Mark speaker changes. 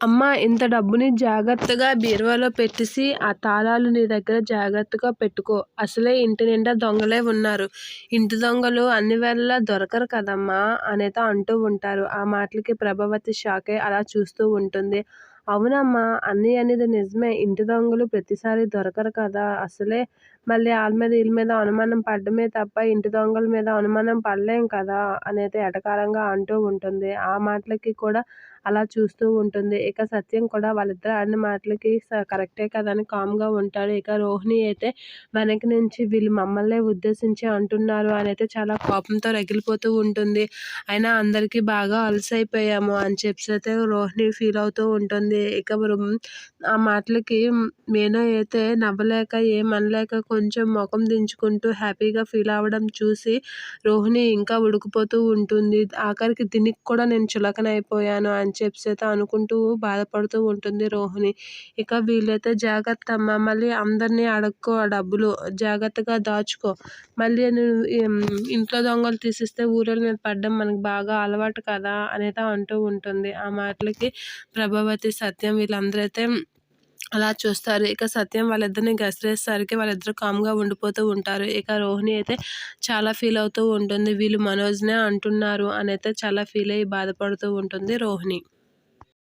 Speaker 1: అమ్మ ఇంత డబ్బుని జాగ్రత్తగా బీరువాలో పెట్టేసి ఆ తాళాలు నీ దగ్గర జాగ్రత్తగా పెట్టుకో. అసలే ఇంటి నిండా దొంగలే ఉన్నారు. ఇంటి దొంగలు అన్ని వేళలా దొరకరు కదమ్మా అనేత అంటూ ఉంటారు. ఆ మాటలకి ప్రభావతి షాక్ అయి అలా చూస్తూ ఉంటుంది. అవునమ్మా అన్నీ అనేది నిజమే. ఇంటి దొంగలు ప్రతిసారి దొరకరు కదా. అసలే మళ్ళీ వాళ్ళ మీద వీళ్ళ మీద అనుమానం పడడమే తప్ప ఇంటి దొంగల మీద అనుమానం పడలేం కదా అనేది ఎటకారంగా అంటూ ఉంటుంది. ఆ మాటలకి కూడా అలా చూస్తూ ఉంటుంది. ఇక సత్యం కూడా వాళ్ళిద్దరు ఆడిన మాటలకి కరెక్టే కదా అని కామ్గా ఉంటాడు. ఇక రోహిణి అయితే వెనక నుంచి వీళ్ళు మమ్మల్నే ఉద్దేశించి అంటున్నారు అని అయితే చాలా కోపంతో రగిలిపోతూ ఉంటుంది. అయినా అందరికీ బాగా అలసైపోయాము అని చెప్పి అయితే రోహిణి ఫీల్ అవుతూ ఉంటుంది. ఇక ఆ మాటలకి మేనో అయితే నవ్వలేక ఏమనలేక కొంచెం ముఖం దించుకుంటూ హ్యాపీగా ఫీల్ అవ్వడం చూసి రోహిణి ఇంకా ఉడికిపోతూ ఉంటుంది. ఆఖరికి దీనికి కూడా నేను చులకనైపోయాను అని చెప్పి అయితే అనుకుంటూ బాధపడుతూ ఉంటుంది రోహిణి. ఇక వీళ్ళైతే జాగ్రత్త అమ్మ మళ్ళీ అందరినీ అడుక్కో ఆ డబ్బులు. జాగ్రత్తగా దాచుకో. మళ్ళీ నేను ఇంట్లో దొంగలు తీసిస్తే ఊరల మీద పడ్డం మనకు బాగా అలవాటు కదా అనేది అంటూ ఉంటుంది. ఆ మాటలకి ప్రభావతి సత్యం వీళ్ళందరూ అయితే అలా చూస్తారు. ఇక సత్యం వాళ్ళిద్దరిని గసిరేసరికి వాళ్ళిద్దరు కామ్గా ఉండిపోతూ ఉంటారు. ఇక రోహిణి అయితే చాలా ఫీల్ అవుతూ ఉంటుంది. వీళ్ళు మనోజ్నే అంటున్నారు అని అయితే చాలా ఫీల్ అయ్యి బాధపడుతూ ఉంటుంది రోహిణి.